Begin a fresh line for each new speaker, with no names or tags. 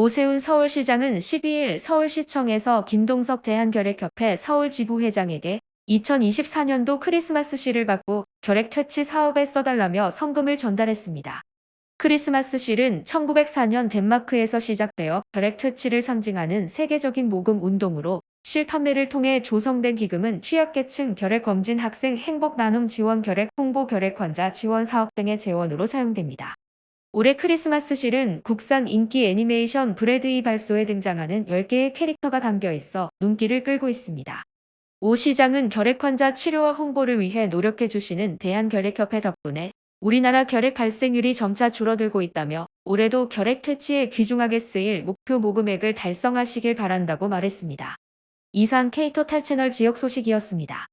오세훈 서울시장은 12일 서울시청에서 김동석 대한결핵협회 서울지부회장에게 2024년도 크리스마스 시를 받고 결핵 퇴치 사업에 써달라며 성금을 전달했습니다. 크리스마스 실은 1904년 덴마크에서 시작되어 결핵 퇴치를 상징하는 세계적인 모금 운동으로 실 판매를 통해 조성된 기금은 취약계층 결핵 검진 학생 행복 나눔 지원 결핵 홍보 결핵 환자 지원 사업 등의 재원으로 사용됩니다. 올해 크리스마스 실은 국산 인기 애니메이션 브래드이 발소에 등장하는 10개의 캐릭터가 담겨 있어 눈길을 끌고 있습니다. 오 시장은 결핵 환자 치료와 홍보를 위해 노력해 주시는 대한결핵협회 덕분에 우리나라 결핵 발생률이 점차 줄어들고 있다며 올해도 결핵 퇴치에 귀중하게 쓰일 목표 모금액을 달성하시길 바란다고 말했습니다. 이상 K토탈 채널 지역 소식이었습니다.